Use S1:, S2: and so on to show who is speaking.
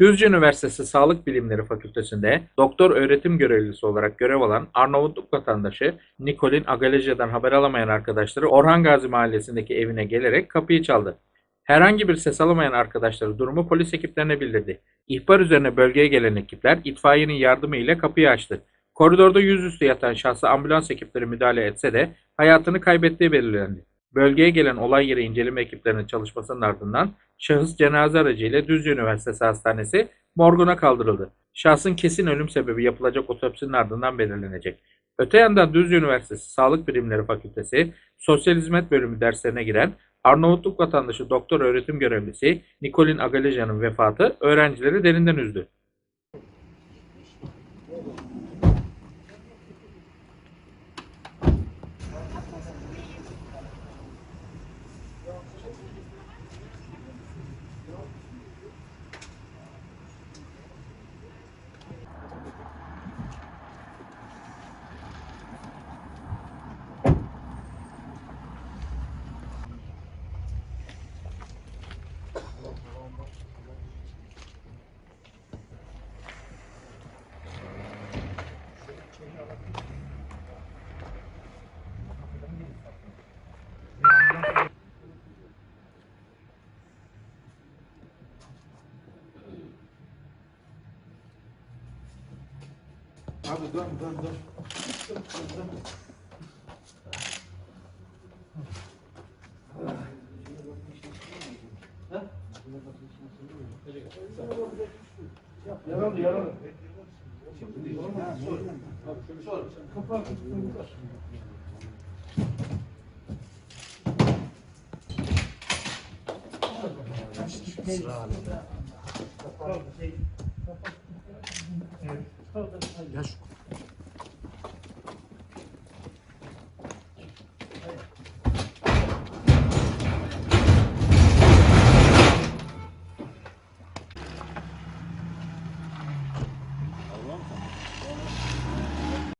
S1: Düzce Üniversitesi Sağlık Bilimleri Fakültesi'nde doktor öğretim görevlisi olarak görev alan Arnavutluk vatandaşı Nikolin Agaleja'dan haber alamayan arkadaşları Orhan Gazi Mahallesi'ndeki evine gelerek kapıyı çaldı. Herhangi bir ses alamayan arkadaşları durumu polis ekiplerine bildirdi. İhbar üzerine bölgeye gelen ekipler itfaiyenin yardımı ile kapıyı açtı. Koridorda yüzüstü yatan şahsa ambulans ekipleri müdahale etse de hayatını kaybettiği belirlendi. Bölgeye gelen olay yeri inceleme ekiplerinin çalışmasının ardından şahıs cenaze aracıyla Düzce Üniversitesi Hastanesi morguna kaldırıldı. Şahsın kesin ölüm sebebi yapılacak otopsinin ardından belirlenecek. Öte yandan Düzce Üniversitesi Sağlık Bilimleri Fakültesi Sosyal Hizmet Bölümü derslerine giren Arnavutluk vatandaşı doktor öğretim görevlisi Nikolin Agaleja'nın vefatı öğrencileri derinden üzdü.
S2: Abi dön dön dön. Yaralı yaralı. Şimdi değil. Ha, sor. Sor. Kapat.
S3: Ya şu